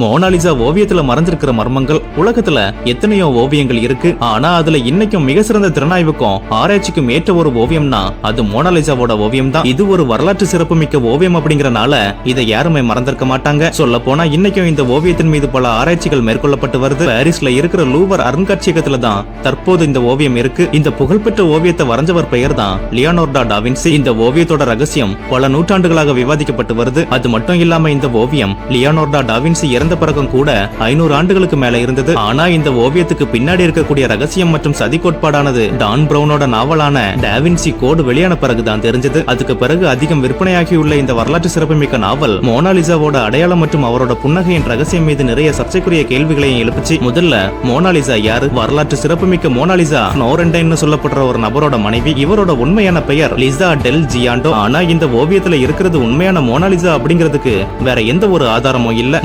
Mona Lisa ஓவியத்துல மறைஞ்சிருக்கிற மர்மங்கள் உலகத்துல எத்தனையோ ஓவியங்கள் இருக்கு. ஆனா அதுல இன்னைக்கும் மிக சிறந்த திறனாய்வுக்கும் ஆராய்ச்சிக்கும் ஏற்ற ஒரு ஓவியம்னா அது மோனாலிசாவோட ஓவியம் தான் இது ஒரு வரலாற்று சிறப்புமிக்க ஓவியம் அப்படிங்கறனால இதை யாருமே மறந்திருக்க மாட்டாங்க. சொல்ல போனா இன்னைக்கும் இந்த ஓவியத்தின் மீது பல ஆராய்ச்சிகள் மேற்கொள்ளப்பட்டு வருது. பாரிஸ்ல இருக்கிற லூவர் அருங்காட்சியகத்துல தான் தற்போது இந்த ஓவியம் இருக்கு. இந்த புகழ்பெற்ற ஓவியத்தை வரைஞ்சவர் பெயர் தான் லியோனோர்டா டாவின்சி இந்த ஓவியத்தோட ரகசியம் பல நூற்றாண்டுகளாக விவாதிக்கப்பட்டு வருது. அது மட்டும் இல்லாம இந்த ஓவியம் லியோனோர்டா டாவின்சி இறந்த பிறகும் கூட ஐநூறு ஆண்டுகளுக்கு மேல இருந்தது. ஆனா இந்த ஓவியத்துக்கு பின்னாடி இருக்கக்கூடிய ரகசியம் மற்றும் சதி கோட்பாடானது டான் பிரவுனோட நாவலான டேவின்சி கோடு வெளியான பிறகுதான் தெரிஞ்சது. அதுக்கு பிறகு அதிகம் விற்பனையாகியுள்ள இந்த வரலாற்று சிறப்புமிக்க நாவல் மோனாலிசாவோட அடையாளம் மற்றும் அவரோட புன்னகையின் ரகசியம் மீது நிறைய சர்ச்சைக்குரிய கேள்விகளையும் எழுப்பிச்சு முதல்ல மோனாலிசா யாரு? வரலாற்று சிறப்புமிக்க மோனாலிசா நோரண்டைன்னு சொல்லப்படுற ஒரு நபரோட மனைவி. இவரோட உண்மையான பெயர் லிசா டெல் ஜியாண்டோ. ஆனா இந்த ஓவியத்துல இருக்கிறது உண்மையான மோனாலிசா அப்படிங்கிறதுக்கு வேற எந்த ஒரு ஆதாரமும் இல்ல.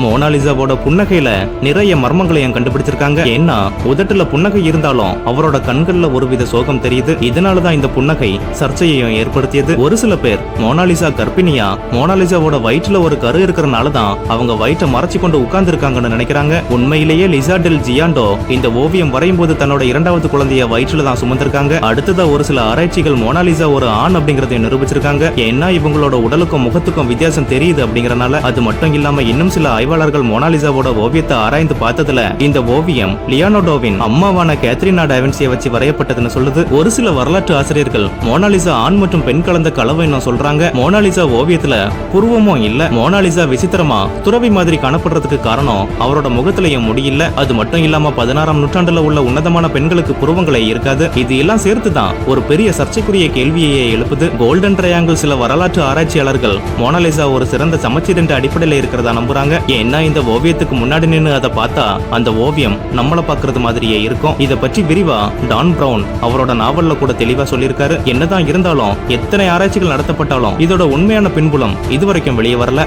மோனாலிசாவோட புன்னகையில நிறைய மர்மங்களையும் கண்டுபிடிச்சிருக்காங்க. ஏன்னா உதட்டுல புன்னகை இருந்தாலும் அவரோட கண்கள்ல ஒருவித சோகம் தெரியுது. இதனாலதான் இந்த புன்னகை சர்ச்சையையும் ஏற்படுத்தியது. ஒரு சில பேர் மோனாலிசா கர்ப்பிணியா மோனாலிசாவோட வயிற்றுல ஒரு கரு இருக்கிறனாலதான் அவங்க வயிற்றை மறைச்சு கொண்டு உட்கார்ந்து இருக்காங்கன்னு நினைக்கிறாங்க. உண்மையிலேயே லிசா டெல் ஜியாண்டோ இந்த ஓவியம் வரையும் போது தன்னோட இரண்டாவது குழந்தைய வயிற்றுல தான் சுமந்திருக்காங்க. அடுத்ததா ஒரு சில ஆராய்ச்சிகள் மோனாலிசா ஒரு ஆண் அப்படிங்கறதை நிரூபிச்சிருக்காங்க. ஏன்னா இவங்களோட உடலுக்கும் முகத்துக்கும் வித்தியாசம் தெரியுது அப்படிங்கறனால அது மட்டும் இல்லாம இன்னும் சில ஆய்வாளர்கள் மோனாலிசாவோட ஓவியத்தை ஆராய்ந்து பார்த்ததுல இந்த ஓவியம் லியோனோடோவின் அம்மாவான கேத்ரினா டாவின்சியை வச்சு வரையப்பட்டதுன்னு சொல்லுது. ஒரு சில வரலாற்று ஆசிரியர்கள் மோனாலிசா ஆண் மற்றும் பெண் கலந்த கலவைன்னு சொல்றாங்க. மோனாலிசா ஓவியத்துல புருவமும் இல்ல மோனாலிசா விசித்திரமா துறவி மாதிரி காணப்படுறதுக்கு காரணம் அவரோட முகத்திலையும் முடியல அது மட்டும் இல்லாம பதினாறாம் நூற்றாண்டுல உள்ள உன்னதமான பெண்களுக்கு புருவங்களே இருக்காது. இது எல்லாம் சேர்த்து தான் ஒரு பெரிய சர்ச்சைக்குரிய கேள்வியையே எழுப்புது. கோல்டன் ட்ரையாங்கிள் சில வரலாற்று ஆராய்ச்சியாளர்கள் மோனாலிசா ஒரு சிறந்த சமச்சீர் என்ற அடிப்படையில இருக்கிறதா நம்புறாங்க. ஏன்னா இந்த ஓவியத்துக்கு முன்னாடி நின்று அதை பார்த்தா அந்த ஓவியம் நம்மள பாக்குறது மாதிரியே இருக்கும். இதை பற்றி விரிவா டான் பிரவுன் அவரோட நாவல்ல கூட தெளிவா சொல்லியிருக்காரு. என்னதான் இருந்தாலும் எத்தனை ஆராய்ச்சிகள் நடத்தப்பட்டாலும் இதோட உண்மையான பின்புலம் இதுவரைக்கும் வெளியே வரல.